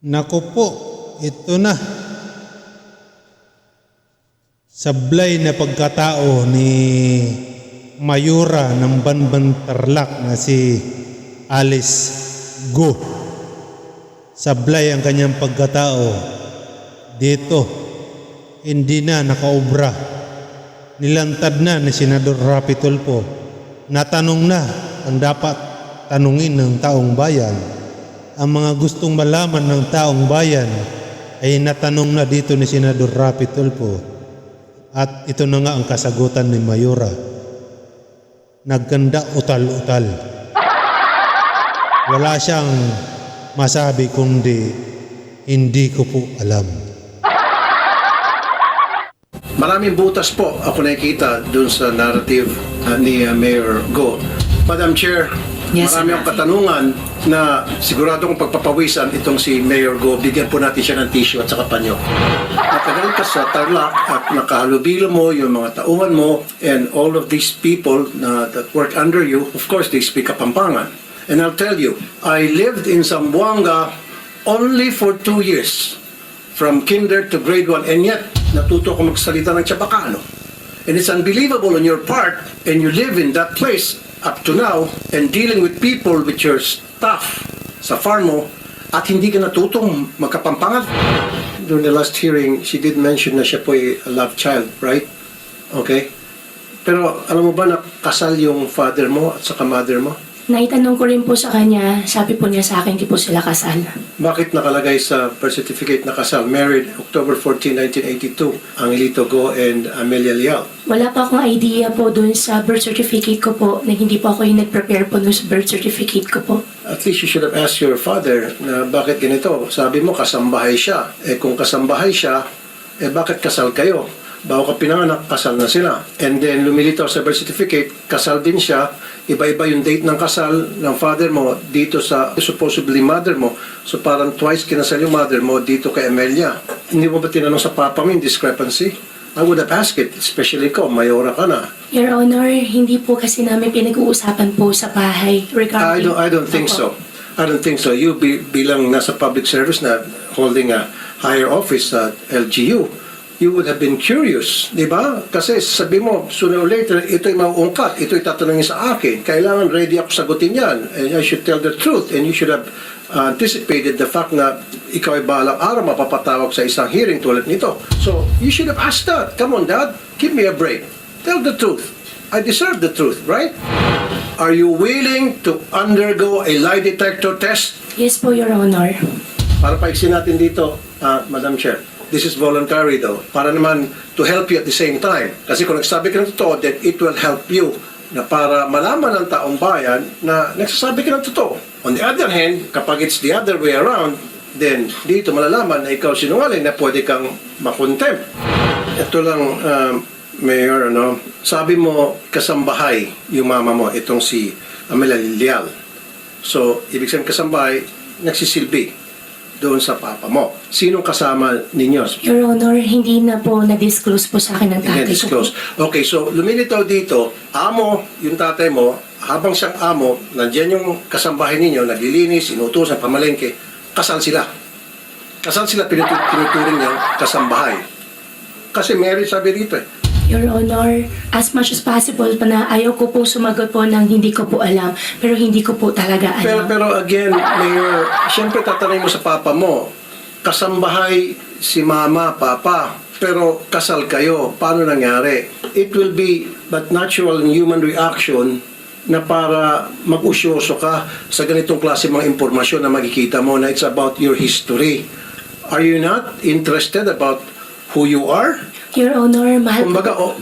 Naku po, ito na. Sablay na pagkatao ni Mayura ng Banban Tarlac na si Alice Go. Sablay ang kanyang pagkatao. Dito, hindi na nakaobra. Nilantad na ni Senador Rapi Tulfo. Natanong na ang dapat tanungin ng taong bayan. Ang mga gustong malaman ng taong bayan ay natanong na dito ni Senador Rapi Tulfo. At ito na nga ang kasagutan ni Mayura. Nagkanda utal-utal. Wala siyang masabi kundi hindi ko po alam. Maraming butas po ako nakikita dun sa narrative uh, ni uh, Mayor Go. Madam Chair, Yes, marami akong katanungan na siguradong pagpapawisan itong si Mayor Go. Bigyan po natin siya ng tissue at saka panyo. Matagal ka sa Tarlac at nakahalubilo mo yung mga tauhan mo and all of these people na that work under you, of course, they speak Kapampangan. And I'll tell you, I lived in Zamboanga only for two years from kinder to grade 1 and yet natuto ko magsalita ng Chabacano. And it's unbelievable on your part and you live in that place up to now and dealing with people with your staff sa farm mo at hindi ka natutong magkapampangan. During the last hearing, she did mention na siya po ay a love child, right? Okay? Pero alam mo ba na kasal yung father mo at saka mother mo? Naitanong ko rin po sa kanya, sabi po niya sa akin, di po sila kasal. Bakit nakalagay sa birth certificate na kasal? Married October 14, 1982, Angelito Go and Amelia Liao. Wala pa akong idea po dun sa birth certificate ko po na hindi po ako yung nag-prepare po dun sa birth certificate ko po. At least you should have asked your father na bakit ganito. Sabi mo kasambahay siya. Eh kung kasambahay siya, eh bakit kasal kayo? Bago ka pinanganak, kasal na sila. And then lumilitaw sa birth certificate, kasal din siya. Iba-iba yung date ng kasal ng father mo dito sa supposedly mother mo. So parang twice kinasal yung mother mo dito kay Amelia. Hindi mo ba tinanong sa papa mo yung discrepancy? I would have asked it, especially ikaw, mayora ka na. Your Honor, hindi po kasi namin pinag-uusapan po sa bahay I regarding... don't, I don't think Opo. so. I don't think so. You bi- bilang nasa public service na holding a higher office at LGU, you would have been curious, di ba? Kasi sabi mo, sooner or later, ito'y mauungkat, ito'y tatanungin sa akin. Kailangan ready ako sagutin yan. And I should tell the truth. And you should have uh, anticipated the fact na ikaw ay balang araw mapapatawag sa isang hearing tulad nito. So, you should have asked that. Come on, Dad, give me a break. Tell the truth. I deserve the truth, right? Are you willing to undergo a lie detector test? Yes po, Your Honor. Para paiksin natin dito, ah, Madam Chair. This is voluntary though. Para naman to help you at the same time. Kasi kung nagsabi ka ng totoo, then it will help you na para malaman ng taong bayan na nagsasabi ka ng totoo. On the other hand, kapag it's the other way around, then dito malalaman na ikaw sinungaling na pwede kang makontempt. Ito lang, um, Mayor, ano, sabi mo kasambahay yung mama mo, itong si Amelia Lilial. So, ibig sabihin kasambahay, nagsisilbi doon sa papa mo. Sinong kasama ninyo? Your Honor, hindi na po na-disclose po sa akin ng tatay ko. disclose. Okay, so lumilitaw dito, amo, yung tatay mo, habang siyang amo, nandiyan yung kasambahay ninyo, naglilinis, inutusan, pamalengke, kasal sila. Kasal sila, pinutu- tinuturing niyang kasambahay. Kasi married sabi dito eh. Your Honor, as much as possible pa na ayaw ko pong sumagot po ng hindi ko po alam, pero hindi ko po talaga Pero, alam. pero again, Mayor, siyempre tatanungin mo sa papa mo, kasambahay si mama, papa, pero kasal kayo, paano nangyari? It will be but natural and human reaction na para mag-usyoso ka sa ganitong klase mga impormasyon na makikita mo na it's about your history. Are you not interested about who you are? Your Honor, mahal Kumbaga, oh,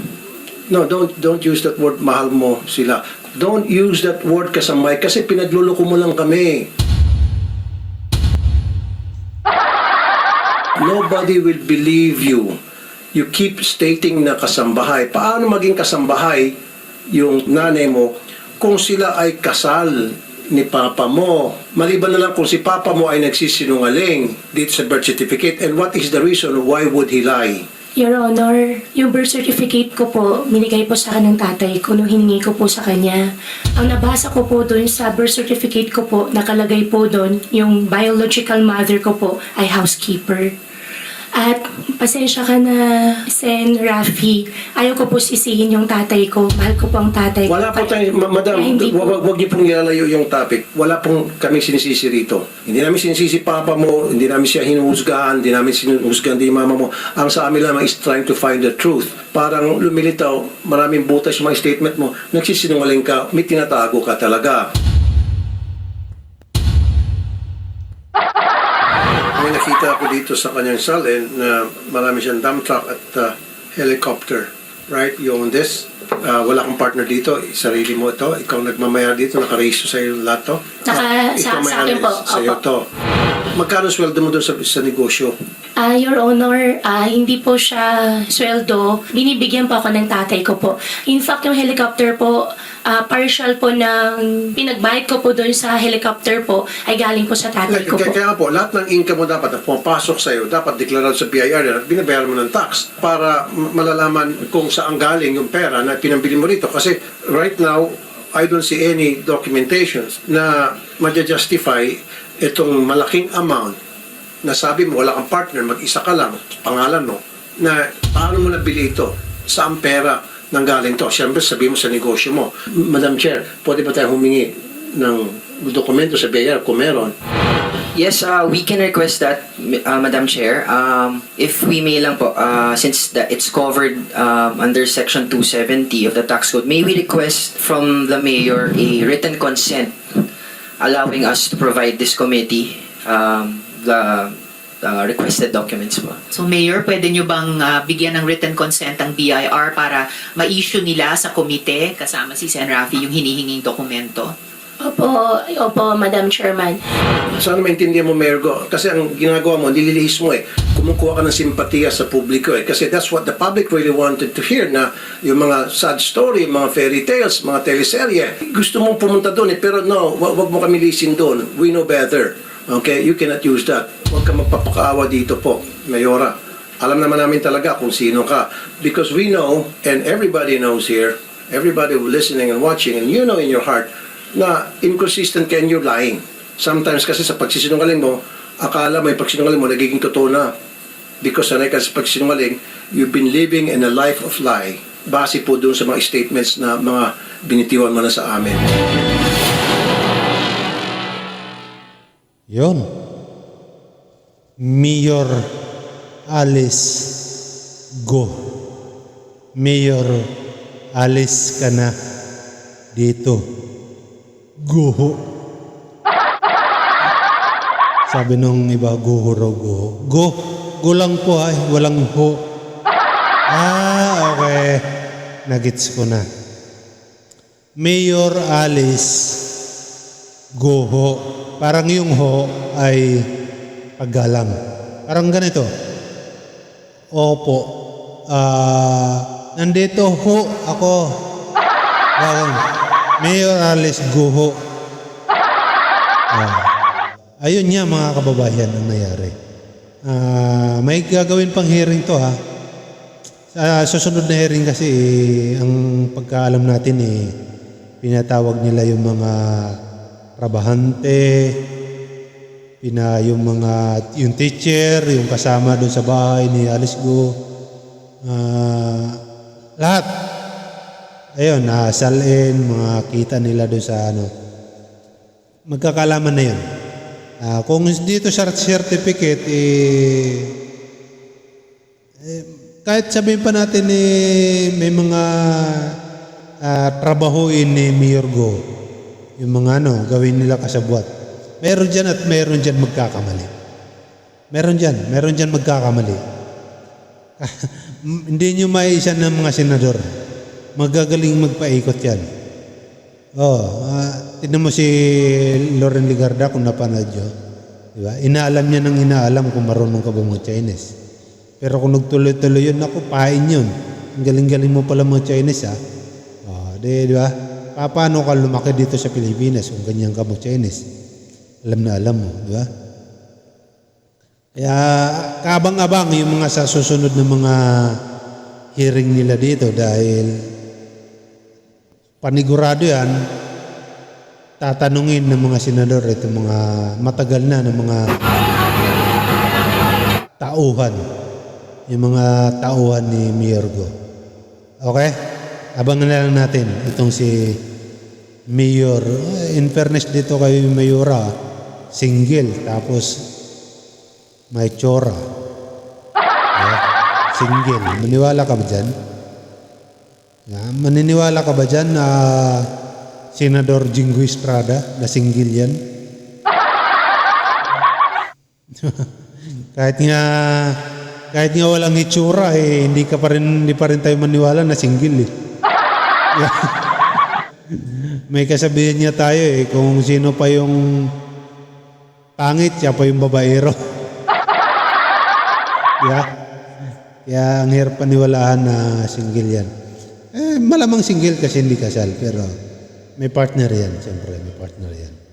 no, don't don't use that word mahal mo sila. Don't use that word kasamay kasi pinagluloko mo lang kami. Nobody will believe you. You keep stating na kasambahay. Paano maging kasambahay yung nanay mo kung sila ay kasal ni papa mo? Maliban na lang kung si papa mo ay nagsisinungaling dito sa birth certificate. And what is the reason why would he lie? Your Honor, yung birth certificate ko po, minigay po sa akin ng tatay ko nung hiningi ko po sa kanya. Ang nabasa ko po doon sa birth certificate ko po, nakalagay po doon, yung biological mother ko po ay housekeeper. At pasensya ka na, Sen Rafi. Ayaw ko po sisihin yung tatay ko. Mahal ko po ang tatay ko. Wala po Kaya- tayo, ma- madam, kaya hindi po. wag, wag niyo pong nilalayo yung topic. Wala pong kaming sinisisi rito. Hindi namin sinisisi papa mo, hindi namin siya hinuhusgahan, hindi namin sinuhusgahan din yung mama mo. Ang sa amin lamang is trying to find the truth. Parang lumilitaw, maraming butas yung mga statement mo, nagsisinungaling ka, may tinatago ka talaga. May nakita ako dito sa kanyang salin na marami siyang dump truck at uh, helicopter. Right? You own this? Uh, wala kang partner dito. Sarili mo ito. Ikaw nagmamayar dito. Nakarehisto sa iyo lahat to. Naka- Ikaw sa- sa akin po. Sa iyo to. Magkano sweldo mo doon sa, sa negosyo? Ah, Your Honor, ah, hindi po siya sweldo. Binibigyan po ako ng tatay ko po. In fact, yung helicopter po, ah, partial po ng pinagbayad ko po doon sa helicopter po ay galing po sa tatay Kaya, ko kaya, po. kaya nga po, lahat ng income mo dapat na pumapasok sa iyo, dapat deklarado sa BIR at binabayaran mo ng tax para m- malalaman kung saan galing yung pera na pinambili mo rito. Kasi right now, I don't see any documentations na madja-justify itong malaking amount na sabi mo, wala kang partner, mag-isa ka lang, pangalan mo, na paano mo nabili ito? Saan pera nang galing to? Siyempre, sabi mo sa negosyo mo. Madam Chair, pwede ba tayo humingi ng dokumento sa BIR kung meron? Yes, uh, we can request that, uh, Madam Chair. Um, if we may lang po, uh, since the, it's covered um, under Section 270 of the tax code, may we request from the mayor a written consent allowing us to provide this committee um, the uh, requested documents po. So Mayor, pwede nyo bang ah, bigyan ng written consent ang BIR para ma-issue nila sa komite kasama si Sen. Rafi yung hinihinging dokumento? Opo, opo, Madam Chairman. Sana maintindihan mo, Mayor Go. Kasi ang ginagawa mo, nililihis mo eh. Kumukuha ka ng simpatiya sa publiko eh. Kasi that's what the public really wanted to hear na yung mga sad story, mga fairy tales, mga teleserye. Gusto mong pumunta doon eh. Pero no, wag, wag mo kami lisin doon. We know better. Okay? You cannot use that. Huwag ka magpapakaawa dito po, Mayora. Alam naman namin talaga kung sino ka. Because we know, and everybody knows here, everybody listening and watching, and you know in your heart, na inconsistent and you're lying. Sometimes kasi sa pagsisinungaling mo, akala yung pagsinungaling mo nagiging totoo na. Because sanay ka sa pagsinungaling, you've been living in a life of lie. Base po doon sa mga statements na mga binitiwan mo na sa amin. Yon. Mayor Alice Go. Mayor Alice ka na dito. Guho. Sabi nung iba, guho raw, guho. Go. Go lang po ay, walang ho. Ah, okay. Nagits ko na. Mayor Alice Goho. Parang yung ho ay paggalang. Parang ganito. Opo. Ah, nandito ho ako. Parang, Mayor Alice Goho. Ah, ayun nga mga kababayan ang nangyari. Ah, may gagawin pang hearing to ha. Sa susunod na hearing kasi eh, ang pagkaalam natin eh pinatawag nila yung mga trabahante, pina yung mga yung teacher, yung kasama doon sa bahay ni Alice Go. Ah, lahat. Ayun, nasalin, mga kita nila doon sa ano. Magkakalaman na yun. Ah, kung dito sa certificate, eh, kahit sabihin pa natin eh, may mga ah, trabahuin ni Mayor Go, yung mga ano, gawin nila kasabwat. Meron dyan at meron dyan magkakamali. Meron dyan, meron dyan magkakamali. Hindi nyo maiisa ng mga senador. Magagaling magpaikot yan. Oh, ah, tignan mo si Loren Ligarda kung napanood nyo. Diba? Inaalam niya ng inaalam kung marunong ka ba mag Chinese. Pero kung nagtuloy-tuloy yun, naku, pain yun. Ang galing-galing mo pala mga Chinese, ha? Oh, di, di ba? Pa- Paano ka lumaki dito sa Pilipinas kung ganyan ka mag Chinese? Alam na alam mo, di ba? Kaya kabang-abang yung mga sa susunod na mga hearing nila dito dahil panigurado yan tatanungin ng mga senador itong mga matagal na ng mga tauhan yung mga tauhan ni Mayor Go. Okay? Abangan na lang natin itong si Mayor. In fairness dito kay Mayora, single tapos may tsura. Yeah, single. Maniwala ka ba dyan? Yeah, maniniwala ka ba dyan na Senador Jingo Estrada na single yan? kahit nga kahit nga walang itsura eh hindi ka pa rin hindi pa rin tayo maniwala na single eh. May kasabihan niya tayo eh kung sino pa yung pangit siya pa yung babaero. yeah. Kaya ang hirap paniwalaan na single yan. Malamang single kasi hindi kasal pero may partner yan, siyempre may partner yan.